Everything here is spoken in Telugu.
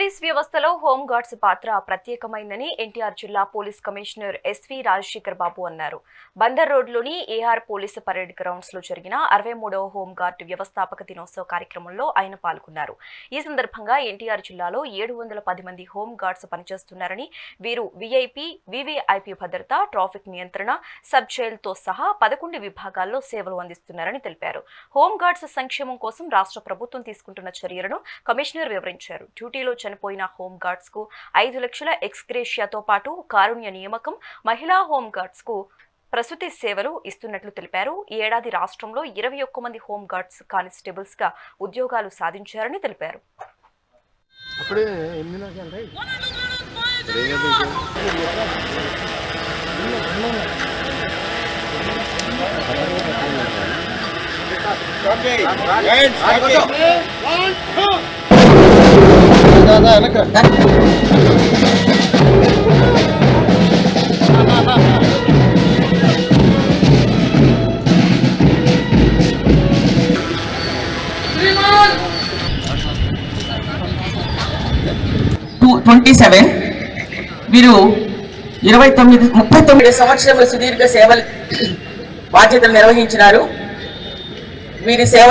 పోలీస్ వ్యవస్థలో హోంగార్డ్స్ పాత్ర ప్రత్యేకమైందని ఎన్టీఆర్ జిల్లా police commissioner S V Rajasekhar Babu అన్నారు. బందర్ రోడ్లోని ఏఆర్ పోలీస్ పరేడ్ గ్రౌండ్స్లో జరిగిన అరవై మూడవ హోంగార్డ్ వ్యవస్థాపక దినోత్సవ కార్యక్రమంలో ఆయన పాల్గొన్నారు. ఈ సందర్భంగా ఎన్టీఆర్ జిల్లాలో ఏడు వందల పది మంది హోంగార్డ్స్ పనిచేస్తున్నారని వీరు విఐపి వివిఐపి భద్రత ట్రాఫిక్ నియంత్రణ సబ్ జైల్తో సహా పదకొండు విభాగాల్లో సేవలు అందిస్తున్నారని తెలిపారు. హోంగార్డ్స్ సంక్షేమం కోసం రాష్ట్ర ప్రభుత్వం తీసుకుంటున్న చర్యలను కమిషనర్ వివరించారు. డ్యూటీలో చనిపోయిన హోంగార్డ్స్కు ఐదు లక్షల ఎక్స్గ్రేషియాతో పాటు కారుణ్య నియామకం మహిళా హోంగార్డ్స్కు ప్రసూతి సేవలు ఇస్తున్నట్లు తెలిపారు. ఈ ఏడాది రాష్ట్రంలో ఇరవై ఒక్క మంది హోంగార్డ్స్ కానిస్టేబుల్స్గా ఉద్యోగాలు సాధించారని తెలిపారు. అంటే దాదా వెనక టూ ట్వంటీ సెవెన్ వీరు ఇరవై తొమ్మిది ముప్పై తొమ్మిది సంవత్సరముల సుదీర్ఘ సేవలు బాధ్యతలు నిర్వహించినారు. వీరి సేవ